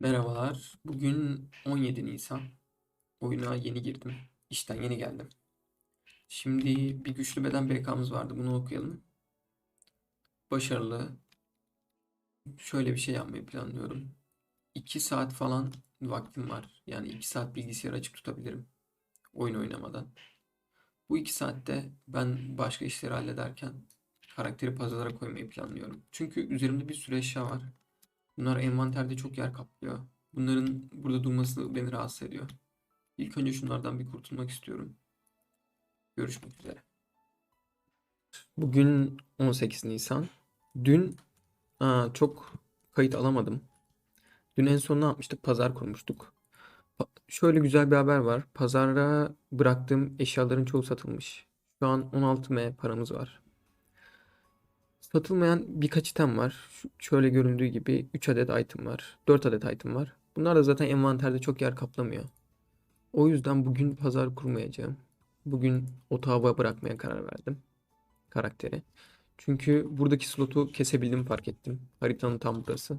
Merhabalar. Bugün 17 Nisan. Oyuna yeni girdim. İşten yeni geldim. Şimdi bir güçlü beden BK'mız vardı. Bunu okuyalım. Başarılı. Şöyle bir şey yapmayı planlıyorum. 2 saat falan vaktim var. Yani 2 saat bilgisayar açık tutabilirim. Oyun oynamadan. Bu 2 saatte ben başka işleri hallederken karakteri pazarlara koymayı planlıyorum. Çünkü üzerimde bir sürü eşya var. Bunlar envanterde çok yer kaplıyor. Bunların burada durması beni rahatsız ediyor. İlk önce şunlardan bir kurtulmak istiyorum. Görüşmek üzere. Bugün 18 Nisan. Dün aa, çok kayıt alamadım. Dün en son ne yapmıştık? Pazar kurmuştuk. Pa- şöyle güzel bir haber var. Pazara bıraktığım eşyaların çoğu satılmış. Şu an 16M paramız var. Satılmayan birkaç item var. Şöyle göründüğü gibi 3 adet item var. 4 adet item var. Bunlar da zaten envanterde çok yer kaplamıyor. O yüzden bugün pazar kurmayacağım. Bugün otağa bırakmaya karar verdim karakteri. Çünkü buradaki slotu kesebildim fark ettim. Haritanın tam burası.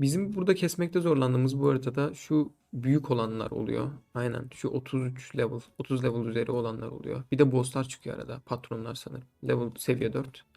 Bizim burada kesmekte zorlandığımız bu haritada şu büyük olanlar oluyor. Aynen şu 33 level, 30 level üzeri olanlar oluyor. Bir de bosslar çıkıyor arada. Patronlar sanırım. Level seviye 4.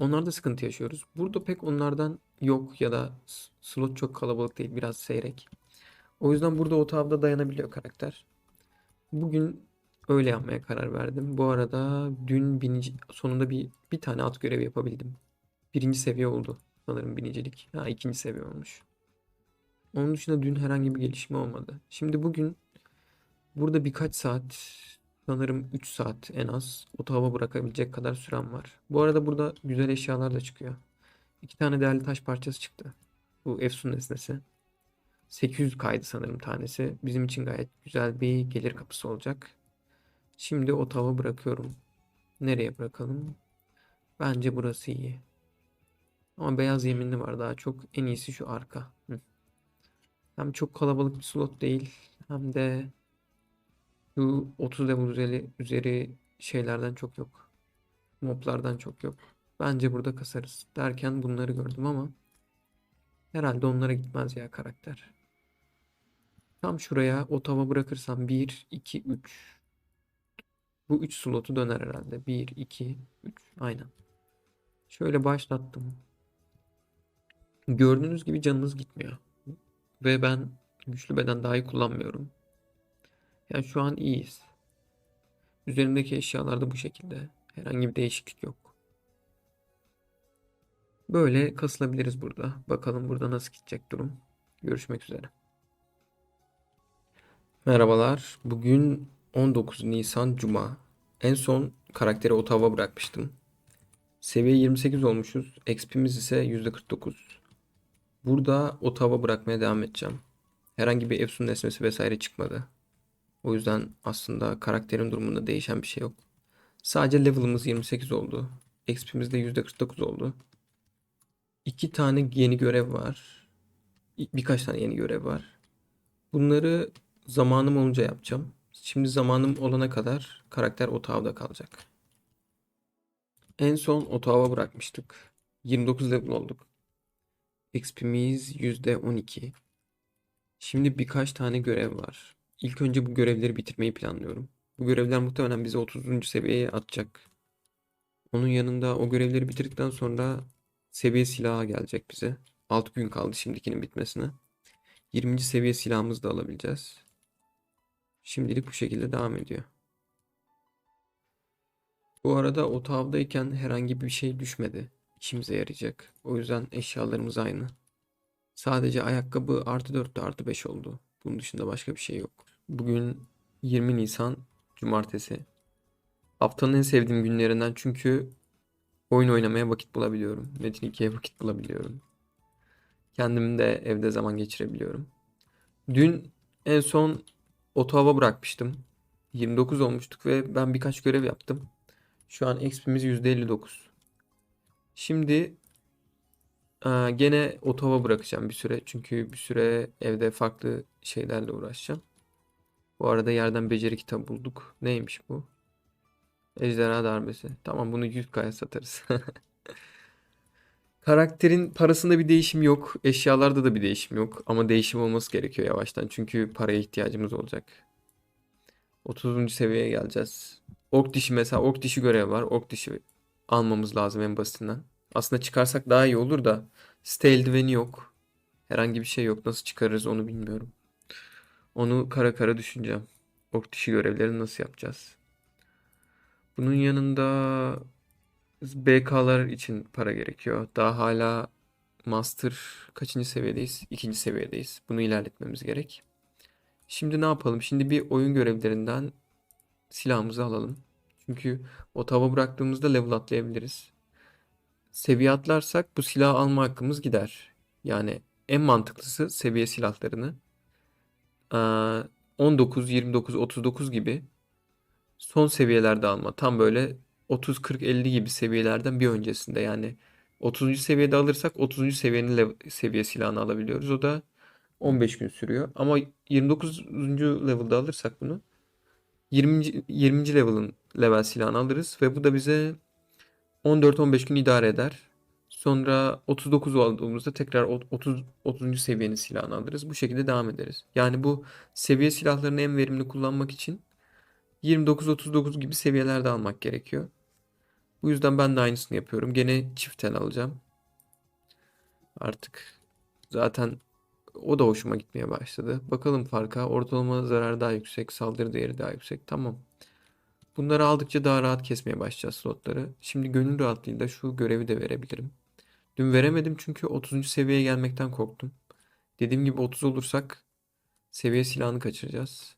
Onlarda sıkıntı yaşıyoruz. Burada pek onlardan yok ya da slot çok kalabalık değil, biraz seyrek. O yüzden burada o tavda dayanabiliyor karakter. Bugün öyle yapmaya karar verdim. Bu arada dün binici, sonunda bir bir tane at görevi yapabildim. Birinci seviye oldu sanırım binicilik. Ha ikinci seviye olmuş. Onun dışında dün herhangi bir gelişme olmadı. Şimdi bugün burada birkaç saat sanırım 3 saat en az otağa bırakabilecek kadar sürem var. Bu arada burada güzel eşyalar da çıkıyor. İki tane değerli taş parçası çıktı. Bu Efsun nesnesi. 800 kaydı sanırım tanesi. Bizim için gayet güzel bir gelir kapısı olacak. Şimdi otağı bırakıyorum. Nereye bırakalım? Bence burası iyi. Ama beyaz yeminli var daha çok. En iyisi şu arka. Hı. Hem çok kalabalık bir slot değil. Hem de şu 30 level üzeri, üzeri şeylerden çok yok. Moblardan çok yok. Bence burada kasarız. Derken bunları gördüm ama herhalde onlara gitmez ya karakter. Tam şuraya otava bırakırsam 1, 2, 3. Bu 3 slotu döner herhalde. 1, 2, 3. Aynen. Şöyle başlattım. Gördüğünüz gibi canınız gitmiyor. Ve ben güçlü beden dahi kullanmıyorum. Yani şu an iyiyiz. Üzerimdeki eşyalar da bu şekilde. Herhangi bir değişiklik yok. Böyle kasılabiliriz burada. Bakalım burada nasıl gidecek durum. Görüşmek üzere. Merhabalar. Bugün 19 Nisan Cuma. En son karakteri otava bırakmıştım. Seviye 28 olmuşuz. XP'miz ise %49. Burada otava bırakmaya devam edeceğim. Herhangi bir Efsun nesnesi vesaire çıkmadı. O yüzden aslında karakterin durumunda değişen bir şey yok. Sadece level'ımız 28 oldu. XP'miz de %49 oldu. İki tane yeni görev var. Birkaç tane yeni görev var. Bunları zamanım olunca yapacağım. Şimdi zamanım olana kadar karakter otağda kalacak. En son otağa bırakmıştık. 29 level olduk. XP'miz %12. Şimdi birkaç tane görev var. İlk önce bu görevleri bitirmeyi planlıyorum. Bu görevler muhtemelen bizi 30. seviyeye atacak. Onun yanında o görevleri bitirdikten sonra seviye silahı gelecek bize. 6 gün kaldı şimdikinin bitmesine. 20. seviye silahımızı da alabileceğiz. Şimdilik bu şekilde devam ediyor. Bu arada otağdayken herhangi bir şey düşmedi. İşimize yarayacak. O yüzden eşyalarımız aynı. Sadece ayakkabı artı 4'te artı 5 oldu. Bunun dışında başka bir şey yok. Bugün 20 Nisan Cumartesi. Haftanın en sevdiğim günlerinden çünkü oyun oynamaya vakit bulabiliyorum. Metin 2'ye vakit bulabiliyorum. Kendim de evde zaman geçirebiliyorum. Dün en son Ottawa bırakmıştım. 29 olmuştuk ve ben birkaç görev yaptım. Şu an XP'miz %59. Şimdi aa, gene Ottawa bırakacağım bir süre. Çünkü bir süre evde farklı şeylerle uğraşacağım. Bu arada yerden beceri kitabı bulduk. Neymiş bu? Ejderha darbesi. Tamam bunu 100K'ya satarız. Karakterin parasında bir değişim yok. Eşyalarda da bir değişim yok. Ama değişim olması gerekiyor yavaştan. Çünkü paraya ihtiyacımız olacak. 30. seviyeye geleceğiz. Ok dişi mesela ok dişi görev var. Ok dişi almamız lazım en basitinden. Aslında çıkarsak daha iyi olur da site yok. Herhangi bir şey yok. Nasıl çıkarırız onu bilmiyorum. Onu kara kara düşüneceğim. Ok dişi görevlerini nasıl yapacağız? Bunun yanında BK'lar için para gerekiyor. Daha hala Master kaçıncı seviyedeyiz? İkinci seviyedeyiz. Bunu ilerletmemiz gerek. Şimdi ne yapalım? Şimdi bir oyun görevlerinden silahımızı alalım. Çünkü o tava bıraktığımızda level atlayabiliriz. Seviye atlarsak bu silahı alma hakkımız gider. Yani en mantıklısı seviye silahlarını 19, 29, 39 gibi son seviyelerde alma. Tam böyle 30, 40, 50 gibi seviyelerden bir öncesinde yani 30. seviyede alırsak 30. seviyenin seviye silahını alabiliyoruz. O da 15 gün sürüyor. Ama 29. level'da alırsak bunu 20. 20. level'ın level silahını alırız ve bu da bize 14-15 gün idare eder. Sonra 39 olduğumuzda tekrar o- 30 30. seviyenin silahını alırız. Bu şekilde devam ederiz. Yani bu seviye silahlarını en verimli kullanmak için 29-39 gibi seviyelerde almak gerekiyor. Bu yüzden ben de aynısını yapıyorum. Gene çift el alacağım. Artık zaten o da hoşuma gitmeye başladı. Bakalım farka. Ortalama zarar daha yüksek, saldırı değeri daha yüksek. Tamam. Bunları aldıkça daha rahat kesmeye başlayacağız slotları. Şimdi gönül rahatlığıyla şu görevi de verebilirim. Dün veremedim çünkü 30. seviyeye gelmekten korktum. Dediğim gibi 30 olursak seviye silahını kaçıracağız.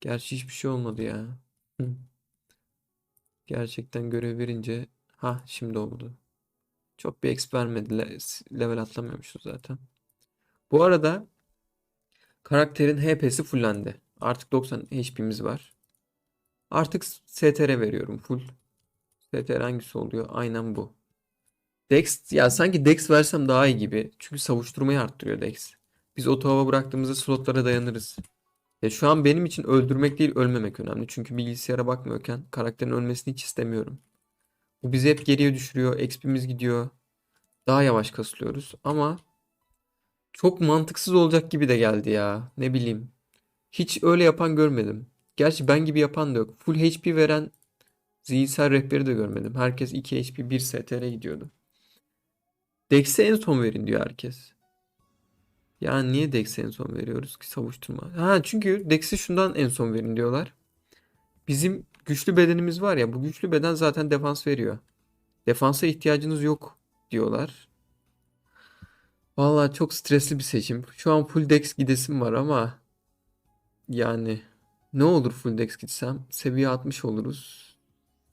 Gerçi hiçbir şey olmadı ya. Gerçekten görev verince ha şimdi oldu. Çok bir exp vermedi. Le- level atlamıyormuşuz zaten. Bu arada karakterin HP'si fullendi. Artık 90 HP'miz var. Artık STR veriyorum full. STR hangisi oluyor? Aynen bu. Dex ya sanki Dex versem daha iyi gibi. Çünkü savuşturmayı arttırıyor Dex. Biz oto hava bıraktığımızda slotlara dayanırız. Ya şu an benim için öldürmek değil ölmemek önemli. Çünkü bilgisayara bakmıyorken karakterin ölmesini hiç istemiyorum. Bu bizi hep geriye düşürüyor. XP'miz gidiyor. Daha yavaş kasılıyoruz. Ama çok mantıksız olacak gibi de geldi ya. Ne bileyim. Hiç öyle yapan görmedim. Gerçi ben gibi yapan da yok. Full HP veren zihinsel rehberi de görmedim. Herkes 2 HP 1 STR gidiyordu. Dex'e en son verin diyor herkes. Yani niye Dex'e en son veriyoruz ki savuşturma? Ha çünkü Dex'i şundan en son verin diyorlar. Bizim güçlü bedenimiz var ya bu güçlü beden zaten defans veriyor. Defansa ihtiyacınız yok diyorlar. Vallahi çok stresli bir seçim. Şu an full Dex gidesim var ama yani ne olur full Dex gitsem seviye 60 oluruz.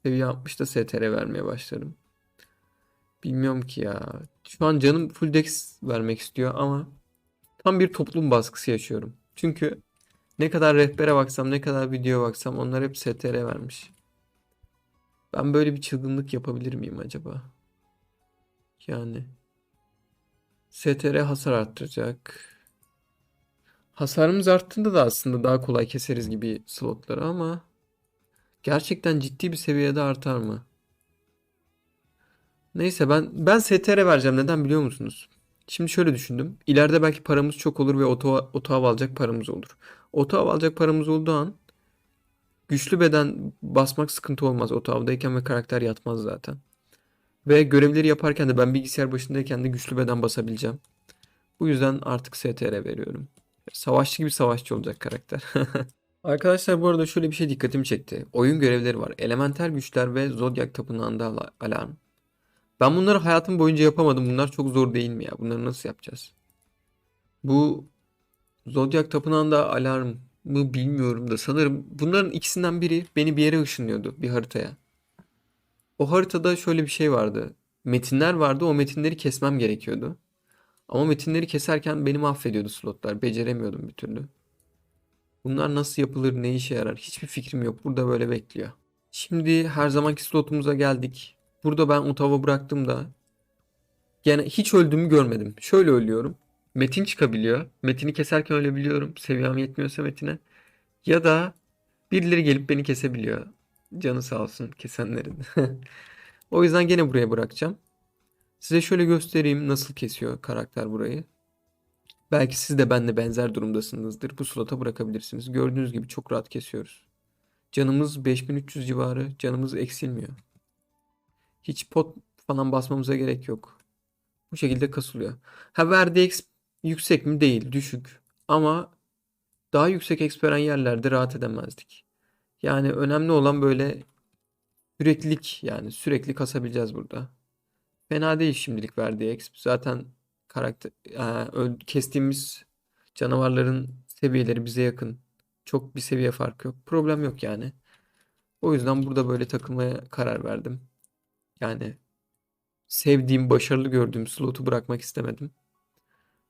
Seviye 60'da STR vermeye başlarım. Bilmiyorum ki ya. Şu an canım full Dex vermek istiyor ama tam bir toplum baskısı yaşıyorum. Çünkü ne kadar rehbere baksam, ne kadar videoya baksam onlar hep STR vermiş. Ben böyle bir çılgınlık yapabilir miyim acaba? Yani STR hasar arttıracak. Hasarımız arttığında da aslında daha kolay keseriz gibi slotları ama gerçekten ciddi bir seviyede artar mı? Neyse ben ben STR vereceğim. Neden biliyor musunuz? Şimdi şöyle düşündüm. İleride belki paramız çok olur ve oto, oto hava alacak paramız olur. Oto hava alacak paramız olduğu an güçlü beden basmak sıkıntı olmaz oto havadayken ve karakter yatmaz zaten. Ve görevleri yaparken de ben bilgisayar başındayken de güçlü beden basabileceğim. Bu yüzden artık STR veriyorum. Savaşçı gibi savaşçı olacak karakter. Arkadaşlar bu arada şöyle bir şey dikkatimi çekti. Oyun görevleri var. Elementer güçler ve Zodiac tapınağında ala- alarm. Ben bunları hayatım boyunca yapamadım. Bunlar çok zor değil mi ya? Bunları nasıl yapacağız? Bu Zodiac tapınağında alarm mı bilmiyorum da sanırım bunların ikisinden biri beni bir yere ışınlıyordu bir haritaya. O haritada şöyle bir şey vardı. Metinler vardı. O metinleri kesmem gerekiyordu. Ama metinleri keserken beni mahvediyordu slotlar. Beceremiyordum bir türlü. Bunlar nasıl yapılır, ne işe yarar? Hiçbir fikrim yok. Burada böyle bekliyor. Şimdi her zamanki slotumuza geldik. Burada ben otava bıraktığımda gene hiç öldüğümü görmedim. Şöyle ölüyorum. Metin çıkabiliyor. Metini keserken ölebiliyorum. Seviyem yetmiyorsa metine. Ya da birileri gelip beni kesebiliyor. Canı sağ olsun kesenlerin. O yüzden gene buraya bırakacağım. Size şöyle göstereyim nasıl kesiyor karakter burayı. Belki siz de benimle benzer durumdasınızdır. Bu slota bırakabilirsiniz. Gördüğünüz gibi çok rahat kesiyoruz. Canımız 5300 civarı. Canımız eksilmiyor. Hiç pot falan basmamıza gerek yok. Bu şekilde kasılıyor. Ha exp yüksek mi? Değil. Düşük. Ama daha yüksek experen yerlerde rahat edemezdik. Yani önemli olan böyle süreklilik yani sürekli kasabileceğiz burada. Fena değil şimdilik verdiği exp. Zaten karakter e, kestiğimiz canavarların seviyeleri bize yakın. Çok bir seviye farkı yok. Problem yok yani. O yüzden burada böyle takılmaya karar verdim. Yani sevdiğim, başarılı gördüğüm slotu bırakmak istemedim.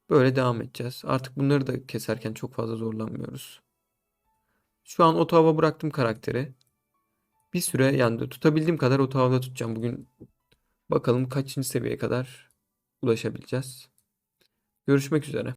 Böyle devam edeceğiz. Artık bunları da keserken çok fazla zorlanmıyoruz. Şu an otava bıraktım karakteri. Bir süre yani tutabildiğim kadar otavda tutacağım. Bugün bakalım kaçıncı seviyeye kadar ulaşabileceğiz. Görüşmek üzere.